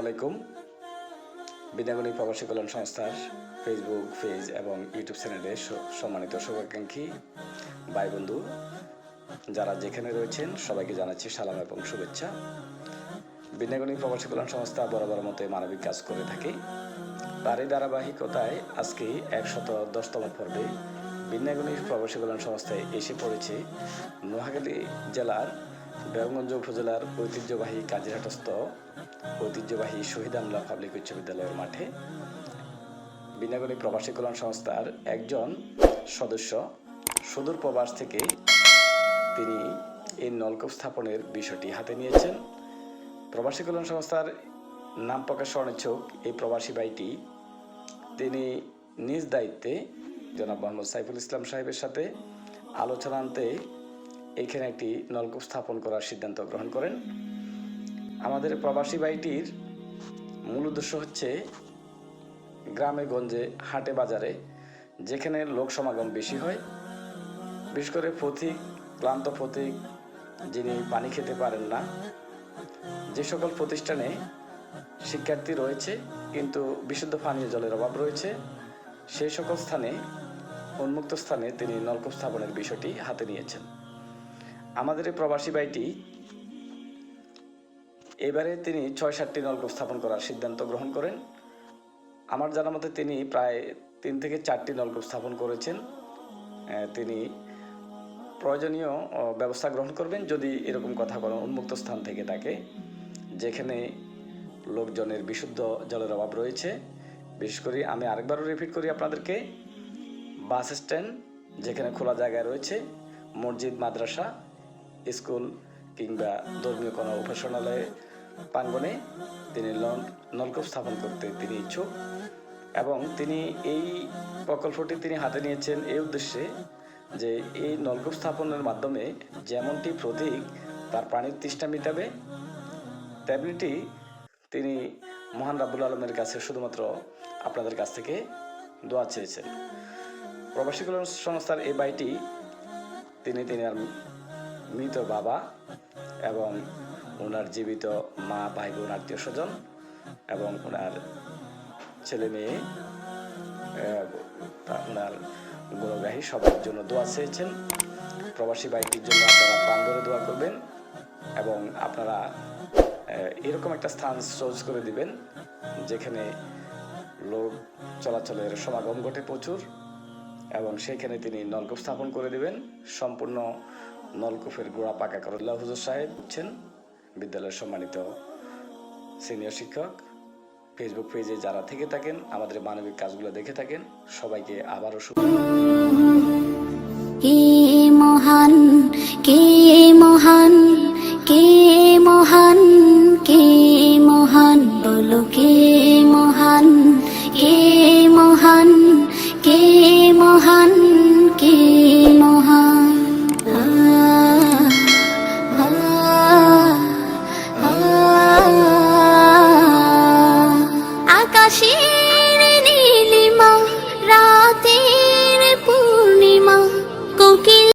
আলাইকুম। বিদ্যাগণী প্রবাসী কল্যাণ সংস্থার ফেসবুক পেজ এবং ইউটিউব চ্যানেলে সম্মানিত শুভাকাঙ্ক্ষী ভাই বন্ধু যারা যেখানে রয়েছেন, সবাইকে জানাচ্ছি সালাম এবং শুভেচ্ছা। বিদ্যাগণী প্রবাসী কল্যাণ সংস্থা বরাবর মতো মানবিক কাজ করে থাকে। তারই ধারাবাহিকতায় আজকে একশত দশতম পর্বে বিন্যাগণী প্রবাসী কল্যাণ সংস্থায় এসে পড়েছে নোয়াখালী জেলার বেগঞ্জ উপজেলার ঐতিহ্যবাহী কাজিরহাটস্থ ঐতিহ্যবাহী শহীদ আমলা পাবলিক উচ্চ বিদ্যালয়ের মাঠে বিনাগণী প্রবাসী কল্যাণ সংস্থার একজন সদস্য সুদূর প্রবাস থেকে তিনি এই নলকূপ স্থাপনের বিষয়টি হাতে নিয়েছেন। প্রবাসী কল্যাণ সংস্থার নাম প্রকাশ অনিচ্ছুক এই প্রবাসী ভাইটি তিনি নিজ দায়িত্বে জনাব মোহাম্মদ সাইফুল ইসলাম সাহেবের সাথে আলোচনান্তে এইখানে একটি নলকূপ স্থাপন করার সিদ্ধান্ত গ্রহণ করেন। আমাদের প্রবাসী ভাইটির মূল উদ্দেশ্য হচ্ছে গ্রামে গঞ্জে, হাটে, বাজারে, যেখানে লোক সমাগম বেশি হয়। বিশেষ করে পথিক ক্লান্ত পথিক যিনি পানি খেতে পারেন না, যে সকল প্রতিষ্ঠানে শিক্ষার্থী রয়েছে, কিন্তু বিশুদ্ধ পানীয় জলের অভাব রয়েছে, সেই সকল স্থানে, উন্মুক্ত স্থানে তিনি নলকূপ স্থাপনের বিষয়টি হাতে নিয়েছেন। আমাদের এই প্রবাসী ভাইটি এবারে তিনি ছয় সাতটি নলকূপ স্থাপন করার সিদ্ধান্ত গ্রহণ করেন। আমার জানা মতে তিনি প্রায় তিন থেকে চারটি নলকূপ স্থাপন করেছেন। তিনি প্রয়োজনীয় ব্যবস্থা গ্রহণ করবেন যদি এরকম কথা কোনো উন্মুক্ত স্থান থেকে থাকে, যেখানে লোকজনের বিশুদ্ধ জলের অভাব রয়েছে। বিশেষ করে আমি আরেকবারও রিপিট করি আপনাদেরকে, বাস স্ট্যান্ড যেখানে খোলা জায়গায় রয়েছে, মসজিদ, মাদ্রাসা স্কুল কিংবা ধর্মীয় কোনো উপাসনালয়ে প্রাঙ্গণে তিনি নলকূপ স্থাপন করতে তিনি ইচ্ছুক এবং তিনি এই প্রকল্পটি তিনি হাতে নিয়েছেন এই উদ্দেশ্যে যে এই নলকূপ স্থাপনের মাধ্যমে যেমনটি প্রতীক, তার প্রাণীর তৃষ্ণা মেটাবে, তেমনিটি তিনি মহান রাব্বুল আলমের কাছে শুধুমাত্র আপনাদের কাছ থেকে দোয়া চেয়েছেন। প্রবাসী কল্যাণ সংস্থার এই বাড়িটি তিনি তিনি আর মৃত বাবা এবং ওনার জীবিত মা, ভাই বোন, আত্মীয় স্বজন এবং ওনার ছেলে মেয়ে ওনার গুণগ্রাহী সবার জন্য দোয়া চেয়েছেন। প্রবাসী বাইকটির জন্য আপনারা প্রাণ ধরে দোয়া করবেন এবং আপনারা এরকম একটা স্থান চোজ করে দিবেন যেখানে লোক চলাচলের সমাগম ঘটে প্রচুর। এবং সেখানে তিনি নলকূপ স্থাপন করে দিবেন। সম্পূর্ণ নলকূপের গোড়া পাকা করল্লা হুজুর সাহেব হচ্ছেন বিদ্যালয়ের সম্মানিত সিনিয়র শিক্ষক। ফেসবুক পেজে যারা থেকে থাকেন, আমাদের মানবিক কাজগুলো দেখে থাকেন, সবাইকে আবারও কে মহান কে মহান কে মহান কে মহান বলো কে ভালোবাসি।